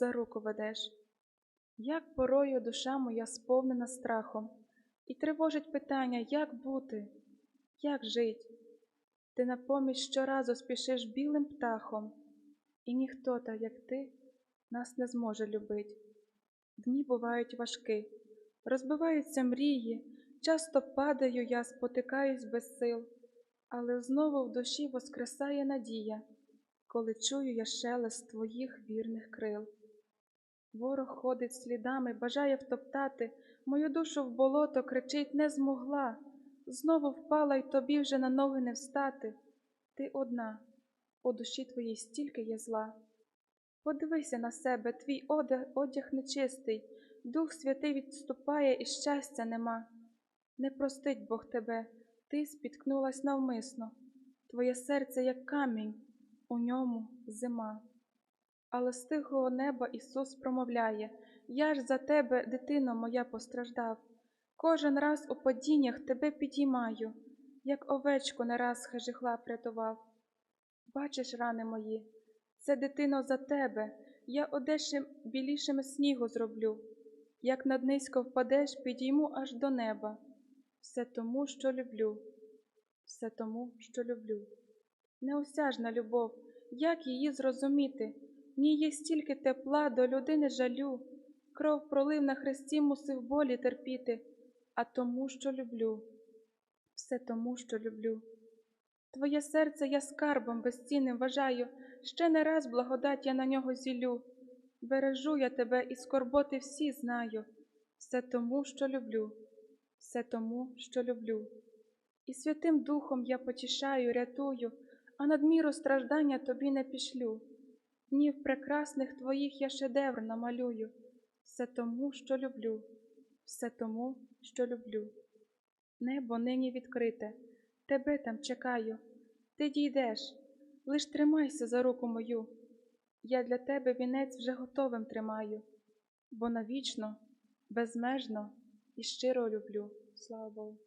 за руку ведеш. Як порою душа моя сповнена страхом, і тривожить питання, як бути, як жить. Ти на поміч щоразу спішиш білим птахом, і ніхто так, як ти, нас не зможе любить. Дні бувають важкі, розбиваються мрії, часто падаю я, спотикаюсь без сил, але знову в душі воскресає надія, коли чую я шелест твоїх вірних крил. Ворог ходить слідами, бажає втоптати, мою душу в болото кричить не змогла. Знову впала й тобі вже на ноги не встати. Ти одна, у душі твоїй стільки є зла. Подивися на себе, твій одяг, одяг нечистий, Дух Святий відступає і щастя нема. Не простить Бог тебе, ти спіткнулась навмисно, твоє серце, як камінь, у ньому зима. Але з тихого неба Ісус промовляє Я ж за тебе, дитино моя, постраждав. Кожен раз у падіннях тебе підіймаю, як овечку не раз хижихла врятував. Бачиш, рани мої, це дитино за тебе, я одешим білішим снігу зроблю. Як над низько впадеш, підійму аж до неба. Все тому, що люблю, все тому, що люблю. Неосяжна любов, як її зрозуміти? Ній є стільки тепла до людини жалю, кров пролив на хресті, мусив болі терпіти, а тому, що люблю, все тому, що люблю. Твоє серце я скарбом безцінним вважаю, ще не раз благодать я на нього зілю. Бережу я тебе і скорботи всі знаю, все тому, що люблю, все тому, що люблю. І Святим Духом я потішаю, рятую, а надміру страждання тобі не пішлю. Днів прекрасних твоїх я шедевр намалюю, все тому, що люблю, все тому, що люблю. Небо нині відкрите, тебе там чекаю, ти дійдеш, лиш тримайся за руку мою. Я для тебе вінець вже готовим тримаю, бо навічно, безмежно і щиро люблю. Слава Богу.